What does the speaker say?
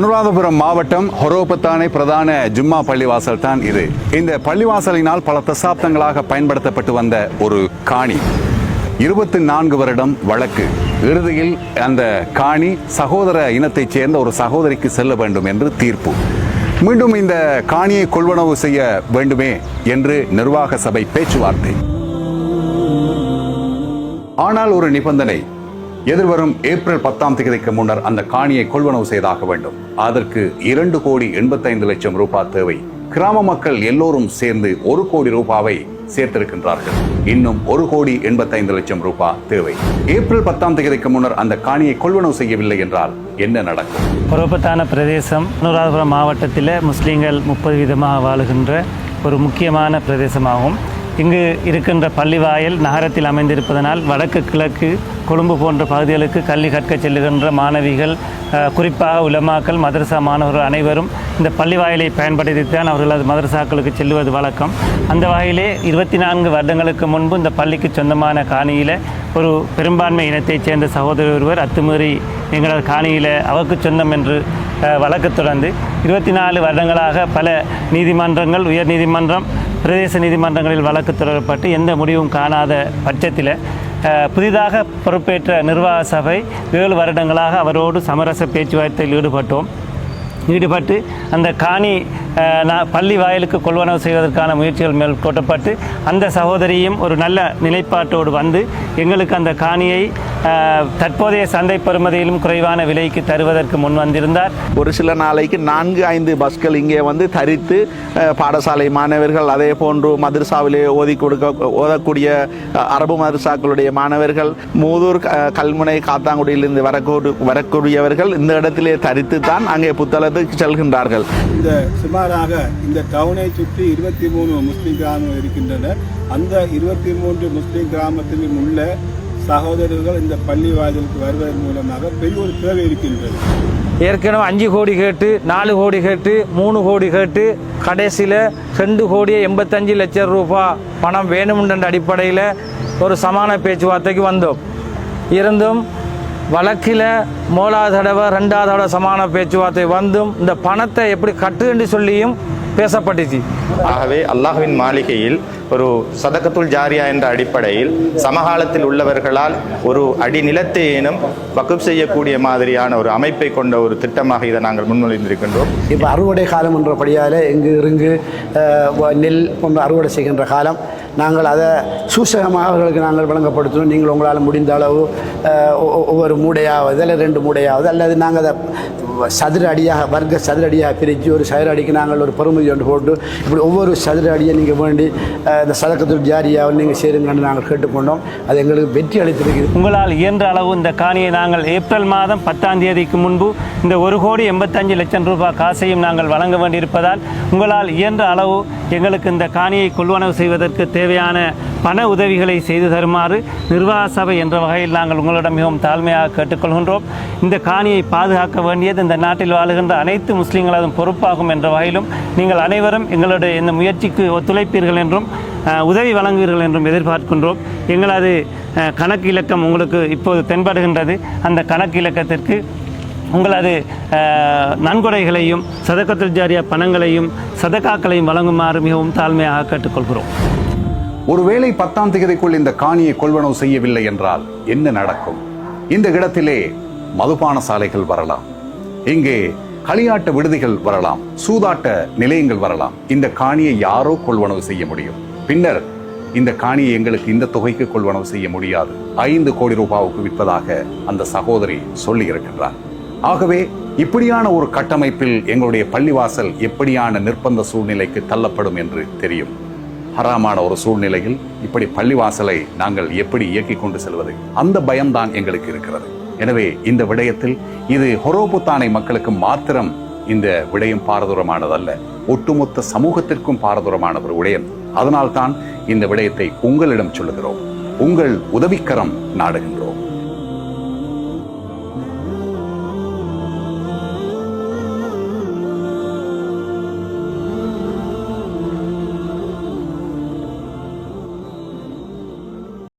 அனுராதபுரம் மாவட்டம் ஹொரோபத்தானை பிரதான ஜும்மா பள்ளிவாசல் தான் இது. இந்த பள்ளிவாசலினால் பல தசாப்தங்களாக பயன்படுத்தப்பட்டு வந்த ஒரு காணி. இருபத்தி நான்கு வருடம் வழக்கு. இறுதியில் அந்த காணி சகோதர இனத்தைச் சேர்ந்த ஒரு சகோதரிக்கு செல்ல வேண்டும் என்று தீர்ப்பு. மீண்டும் இந்த காணியை கொள்வனவு செய்ய வேண்டுமே என்று நிர்வாக சபை பேச்சுவார்த்தை. ஆனால் ஒரு நிபந்தனை. எதிர்வரும் ஏப்ரல் பத்தாம் தேதிக்கு முன்னர் அந்த காணியை கொள்வனவு செய்தாக வேண்டும். அதற்கு இரண்டு கோடி எண்பத்தைந்து லட்சம் ரூபாய் தேவை. கிராம மக்கள் எல்லோரும் சேர்ந்து ஒரு கோடி ரூபாவை சேர்த்திருக்கின்றார்கள். இன்னும் ஒரு கோடி எண்பத்தைந்து லட்சம் ரூபாய் தேவை. ஏப்ரல் பத்தாம் தேதிக்கு முன்னர் அந்த காணியை கொள்வனவு செய்யவில்லை என்றால் என்ன நடக்கும்? பருவப்பட்டான பிரதேசம் அனுராதபுரம் மாவட்டத்தில் முஸ்லீம்கள் முப்பது விதமாக வாழுகின்ற ஒரு முக்கியமான பிரதேசமாகும். இங்கு இருக்கின்ற பள்ளிவாயல் நகரத்தில் அமைந்திருப்பதனால் வடக்கு கிழக்கு கொழும்பு போன்ற பகுதிகளுக்கு கல்வி கற்க செல்லுகின்ற மாணவிகள் குறிப்பாக உலமாக்கள் மதரசா மாணவர்கள் அனைவரும் இந்த பள்ளிவாயலை பயன்படுத்தித்தான் அவர்களது மதரசாக்களுக்கு செல்லுவது வழக்கம். அந்த வகையிலே இருபத்தி நான்கு வருடங்களுக்கு முன்பு இந்த பள்ளிக்கு சொந்தமான காணியில் ஒரு பெரும்பான்மை இனத்தைச் சேர்ந்த சகோதரர் ஒருவர் அத்துமீறி எங்களது காணியில் அவருக்கு சொந்தம் என்று வழக்கு தொடர்ந்து இருபத்தி நாலு வருடங்களாக பல நீதிமன்றங்கள் உயர் நீதிமன்றம் பிரதேச நீதிமன்றங்களில் வழக்கு தொடரப்பட்டு எந்த முடிவும் காணாத பட்சத்தில் புதிதாக பொறுப்பேற்ற நிர்வாக சபை ஏழு வருடங்களாக அவரோடு சமரச பேச்சுவார்த்தையில் ஈடுபட்டோம். ஈடுபட்டு அந்த காணி நான் பள்ளி வாயிலுக்கு கொள்வனவு செய்வதற்கான முயற்சிகள் மேற்கொள்ளப்பட்டு அந்த சகோதரியும் ஒரு நல்ல நிலைப்பாட்டோடு வந்து எங்களுக்கு அந்த காணியை தற்போதைய சந்தை பெறுமதியிலும் குறைவான விலைக்கு தருவதற்கு முன் வந்திருந்தார். ஒரு சில நாளைக்கு நான்கு ஐந்து பஸ்கள் இங்கே வந்து தரித்து பாடசாலை மாணவர்கள் அதே போன்று மதரசாவிலே ஓதி கொடுக்க ஓதக்கூடிய அரபு மதரசாக்களுடைய மாணவர்கள் மூதூர் கல்முனை காத்தாங்குடியிலிருந்து வரக்கூடு வரக்கூடியவர்கள் இந்த இடத்திலே தரித்து தான் அங்கே புத்தளத்துக்கு செல்கின்றார்கள். இந்த சுமாராக இந்த டவுனை சுற்றி இருபத்தி மூணு முஸ்லிம் கிராமம் இருக்கின்றன. அந்த இருபத்தி மூன்று முஸ்லிம் கிராமத்திலும் உள்ள சகோதரர்கள் இந்த பள்ளி வாயிலுக்கு வருவதன் மூலமாக பெரிய ஒரு தேவை இருக்கின்றது. ஏற்கனவே அஞ்சு கோடி கேட்டு நாலு கோடி கேட்டு மூணு கோடி கேட்டு கடைசியில் ரெண்டு கோடியே எண்பத்தஞ்சு லட்சம் ரூபாய் பணம் வேணுமென்ற அடிப்படையில் ஒரு சமான பேச்சுவார்த்தைக்கு வந்தோம். இருந்தும் வழக்கில் மூலாவது தடவை ரெண்டாவது தடவை சமான பேச்சுவார்த்தை வந்தும் இந்த பணத்தை எப்படி கட்டுன்னு சொல்லியும் பேசப்பட்டுச்சு ஆகவே அல்லாஹ்வின் மாளிகையில் ஒரு சதகத்துல் ஜாரியா என்ற அடிப்படையில் சமகாலத்தில் உள்ளவர்களால் ஒரு அடி நிலத்தையேனும் வக்குப் செய்யக்கூடிய மாதிரியான ஒரு அமைப்பை கொண்ட ஒரு திட்டமாக இதை நாங்கள் முன்மொழிந்திருக்கின்றோம். இப்போ அறுவடை காலம் என்றபடியால் இங்கு இங்கு நெல் போன்ற அறுவடை செய்கின்ற காலம். நாங்கள் அதை சூசகமாக அவர்களுக்கு நாங்கள் வழங்கப்படுத்தணும் நீங்கள் உங்களால் முடிந்த அளவு அஹ், ஒ- ஒ- ஒவ்வொரு மூடையாவது அல்லது ரெண்டு மூடையாவது அல்லது நாங்கள் அதை சதுர அடியாக வர்க்க சதுர அடியாக பிரித்து ஒரு சதுர அடிக்கு நாங்கள் ஒரு பெருமதி ஒன்று போட்டு இப்படி ஒவ்வொரு சதுர அடியை நீங்கள் வேண்டி இந்த சதக்கத்துள் ஜாரியாவில் நீங்கள் சேருங்கன்னு நாங்கள் கேட்டுக்கொண்டோம். அது எங்களுக்கு வெற்றி அளித்திருக்கிறது. உங்களால் இயன்ற அளவு இந்த காணியை நாங்கள் ஏப்ரல் மாதம் பத்தாம் தேதிக்கு முன்பு இந்த ஒரு கோடி எண்பத்தஞ்சு லட்சம் ரூபாய் காசையும் நாங்கள் வழங்க வேண்டியிருப்பதால் உங்களால் இயன்ற அளவு எங்களுக்கு இந்த காணியை கொள்வனவு செய்வதற்கு தேவையான பண உதவிகளை செய்து தருமாறு நிர்வாக சபை என்ற வகையில் நாங்கள் உங்களிடம் மிகவும் தாழ்மையாக கேட்டுக்கொள்கின்றோம். இந்த காணியை பாதுகாக்க வேண்டியது இந்த நாட்டில் வாழுகின்ற அனைத்து முஸ்லீம்களதும் பொறுப்பாகும் என்ற வகையிலும் நீங்கள் அனைவரும் எங்களுடைய இந்த முயற்சிக்கு ஒத்துழைப்பீர்கள் என்றும் உதவி வழங்குவீர்கள் என்றும் எதிர்பார்க்கின்றோம். எங்களது கணக்கு இலக்கம் உங்களுக்கு இப்போது தென்படுகின்றது. அந்த கணக்கு இலக்கத்திற்கு உங்களது நன்கொடைகளையும் சதக்கத்துல் ஜாரியா பணங்களையும் சதக்காக்களையும் வழங்குமாறு மிகவும் தாழ்மையாக கேட்டுக்கொள்கிறோம். ஒருவேளை பத்தாம் தேதிக்குள் இந்த காணியை கொள்வனவு செய்யவில்லை என்றால் என்ன நடக்கும்? இந்த இடத்திலே மதுபான சாலைகள் வரலாம். இங்கே களியாட்ட விடுதிகள் வரலாம். சூதாட்ட நிலையங்கள் வரலாம். இந்த காணியை யாரோ கொள்வனவு செய்ய முடியும். பின்னர் இந்த காணியை எங்களுக்கு இந்த தொகைக்கு கொள்வனவு செய்ய முடியாது. ஐந்து கோடி ரூபாவுக்கு விற்பதாக அந்த சகோதரி சொல்லி இருக்கின்றார் ஆகவே இப்படியான ஒரு கட்டமைப்பில் எங்களுடைய பள்ளிவாசல் எப்படியான நிர்பந்த சூழ்நிலைக்கு தள்ளப்படும் என்று தெரியும். ஹராமான ஒரு சூழ்நிலையில் இப்படி பள்ளிவாசலை நாங்கள் எப்படி இயக்கிக் கொண்டு செல்வது? அந்த பயம்தான் எங்களுக்கு இருக்கிறது. எனவே இந்த விடயத்தில் இது ஹொரோபுத்தானை மக்களுக்கு மாத்திரம் இந்த விடயம் பாரதூரமானதல்ல. ஒட்டுமொத்த சமூகத்திற்கும் பாரதூரமான ஒரு விடயம். அதனால்தான் இந்த விடயத்தை உங்களிடம் சொல்லுகிறோம். உங்கள் உதவிக்கரம் நாடுகின்றோம்.